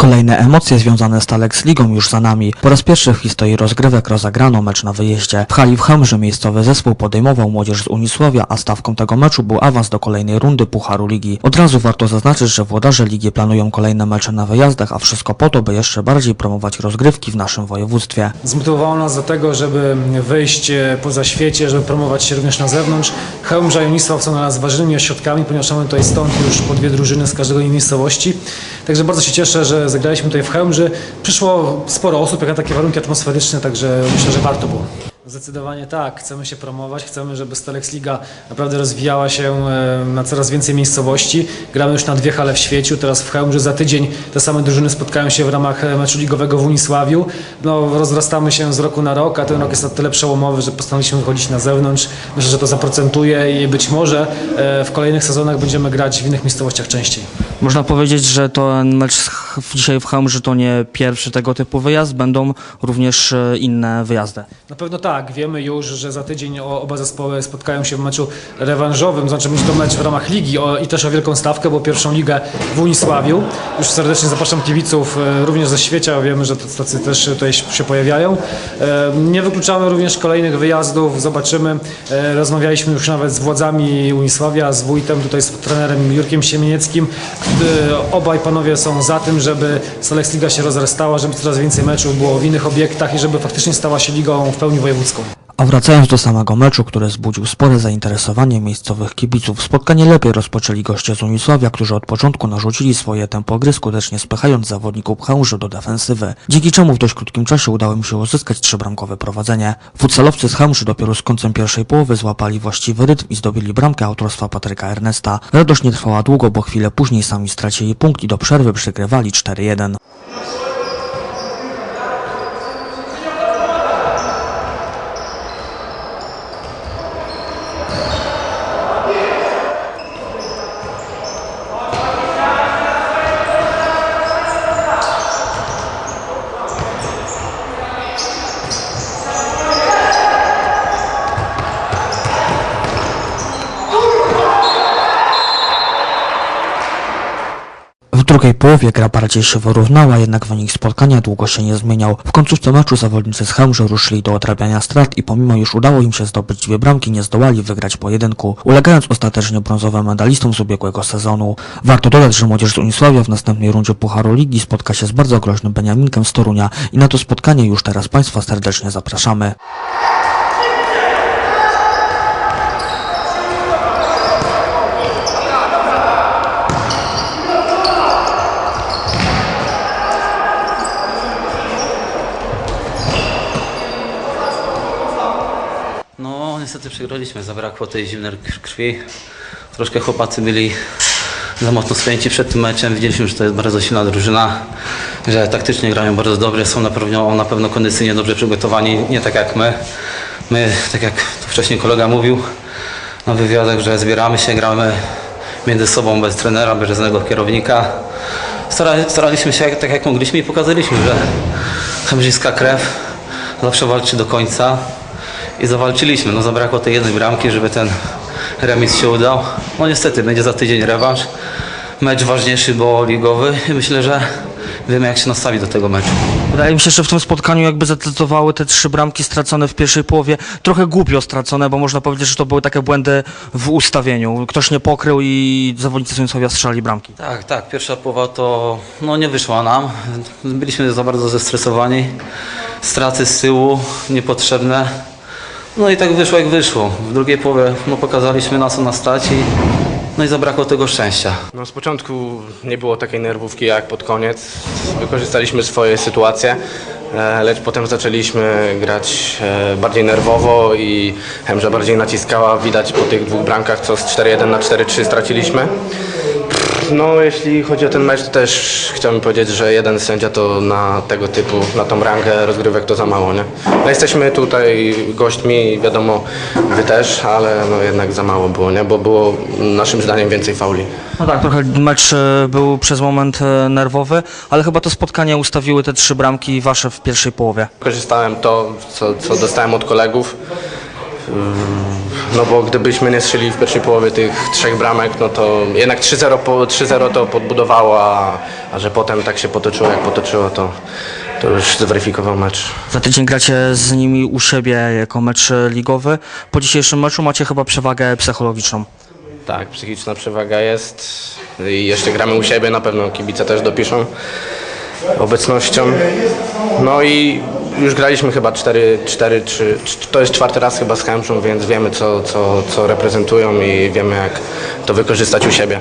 Kolejne emocje związane z Talex Ligą już za nami. Po raz pierwszy w historii rozgrywek rozegrano mecz na wyjeździe. W hali w Chełmży miejscowy zespół podejmował młodzież z Unisławia, a stawką tego meczu był awans do kolejnej rundy Pucharu Ligi. Od razu warto zaznaczyć, że włodarze ligi planują kolejne mecze na wyjazdach, a wszystko po to, by jeszcze bardziej promować rozgrywki w naszym województwie. Zmotywowało nas do tego, żeby wyjść e, poza świecie, żeby promować się również na zewnątrz. Chełmża i Unisław są dla nas ważnymi ośrodkami, ponieważ mamy tutaj stąd już po dwie drużyny z każdego miejscowości. Także bardzo się cieszę, że zagraliśmy tutaj w Chełmży. Przyszło sporo osób, jak na takie warunki atmosferyczne, także myślę, że warto było. Zdecydowanie tak, chcemy się promować, chcemy, żeby Stalex Liga naprawdę rozwijała się e, na coraz więcej miejscowości. Gramy już na dwie hale w świeciu, teraz w Chełmży za tydzień te same drużyny spotkają się w ramach e, meczu ligowego w Unisławiu. No, rozrastamy się z roku na rok, a ten rok jest na tyle przełomowy, że postanowiliśmy wychodzić na zewnątrz. Myślę, że to zaprocentuje i być może e, w kolejnych sezonach będziemy grać w innych miejscowościach częściej. Można powiedzieć, że ten mecz z dzisiaj w Chełmży to nie pierwszy tego typu wyjazd, będą również e, inne wyjazdy. Na pewno tak, wiemy już, że za tydzień oba zespoły spotkają się w meczu rewanżowym, znaczy będzie to mecz w ramach ligi i też o wielką stawkę, bo pierwszą ligę w Unisławiu. Już serdecznie zapraszam kibiców e, również ze świecia, wiemy, że tacy też tutaj się pojawiają. E, Nie wykluczamy również kolejnych wyjazdów, zobaczymy. Rozmawialiśmy już nawet z władzami Unisławia, z wójtem, tutaj z trenerem Jurkiem Siemienieckim. Obaj panowie są za tym, żeby Solex Liga się rozrastała, żeby coraz więcej meczów było w innych obiektach i żeby faktycznie stała się ligą w pełni wojewódzką. A wracając do samego meczu, który wzbudził spore zainteresowanie miejscowych kibiców, spotkanie lepiej rozpoczęli goście z Unisławia, którzy od początku narzucili swoje tempo gry, skutecznie spychając zawodników Chełmży do defensywy, dzięki czemu w dość krótkim czasie udało im się uzyskać trzybramkowe prowadzenie. Futsalowcy z Chełmży dopiero z końcem pierwszej połowy złapali właściwy rytm i zdobyli bramkę autorstwa Patryka Ernesta. Radość nie trwała długo, bo chwilę później sami stracili punkt i do przerwy przegrywali 4-1. Drugiej połowie gra bardziej się wyrównała, jednak wynik spotkania długo się nie zmieniał. W końcówce meczu zawodnicy z Chełmży ruszyli do odrabiania strat i pomimo już udało im się zdobyć dwie bramki, nie zdołali wygrać pojedynku, ulegając ostatecznie brązowym medalistom z ubiegłego sezonu. Warto dodać, że młodzież z Unisławia w następnej rundzie Pucharu Ligi spotka się z bardzo groźnym Beniaminkiem z Torunia i na to spotkanie już teraz Państwa serdecznie zapraszamy. No, niestety przegraliśmy, zabrakło tej zimnej kr- krwi. Troszkę chłopacy byli za mocno spięci przed tym meczem. Widzieliśmy, że to jest bardzo silna drużyna, że taktycznie grają bardzo dobrze, są na pewno, na pewno kondycyjnie dobrze przygotowani, nie tak jak my. My, tak jak tu wcześniej kolega mówił na wywiadach, że zbieramy się, gramy między sobą bez trenera, bez żadnego kierownika. Stara, staraliśmy się tak jak mogliśmy i pokazaliśmy, że chemżyńska krew zawsze walczy do końca i zawalczyliśmy. No zabrakło tej jednej bramki, żeby ten remis się udał. No niestety, będzie za tydzień rewanż. Mecz ważniejszy, bo ligowy i myślę, że wiemy jak się nastawić do tego meczu. Wydaje mi się, że w tym spotkaniu jakby zadecydowały te trzy bramki stracone w pierwszej połowie. Trochę głupio stracone, bo można powiedzieć, że to były takie błędy w ustawieniu. Ktoś nie pokrył i zawodnicy Słońcowia strzelali bramki. Tak, tak, pierwsza połowa to no, nie wyszła nam. Byliśmy za bardzo zestresowani. Straty z tyłu, niepotrzebne. No i tak wyszło jak wyszło. W drugiej połowie no, pokazaliśmy na co nas i, no i zabrakło tego szczęścia. No, z początku nie było takiej nerwówki jak pod koniec. Wykorzystaliśmy swoje sytuacje, e, lecz potem zaczęliśmy grać e, bardziej nerwowo i Hemża bardziej naciskała. Widać po tych dwóch bramkach, co z 4-1 na 4-3 straciliśmy. No, jeśli chodzi o ten mecz, to też chciałbym powiedzieć, że jeden sędzia to na tego typu, na tą rangę rozgrywek to za mało, nie? No, jesteśmy tutaj gośćmi, wiadomo, wy też, ale no, jednak za mało było, nie? Bo było naszym zdaniem więcej fauli. No tak, trochę mecz e, był przez moment e, nerwowy, ale chyba to spotkanie ustawiły te trzy bramki wasze w pierwszej połowie. Korzystałem to, co, co dostałem od kolegów. No bo gdybyśmy nie strzeli w pierwszej połowie tych trzech bramek, no to jednak 3-0 po- 3-0 to podbudowało, a, a że potem tak się potoczyło jak potoczyło, to, to już zweryfikował mecz. Za tydzień gracie z nimi u siebie jako mecz ligowy. Po dzisiejszym meczu macie chyba przewagę psychologiczną. Tak, psychiczna przewaga jest i jeszcze gramy u siebie, na pewno kibice też dopiszą obecnością. No i już graliśmy chyba 4, 4 3, to jest czwarty raz chyba z Chemczą, więc wiemy co, co, co reprezentują i wiemy jak to wykorzystać u siebie.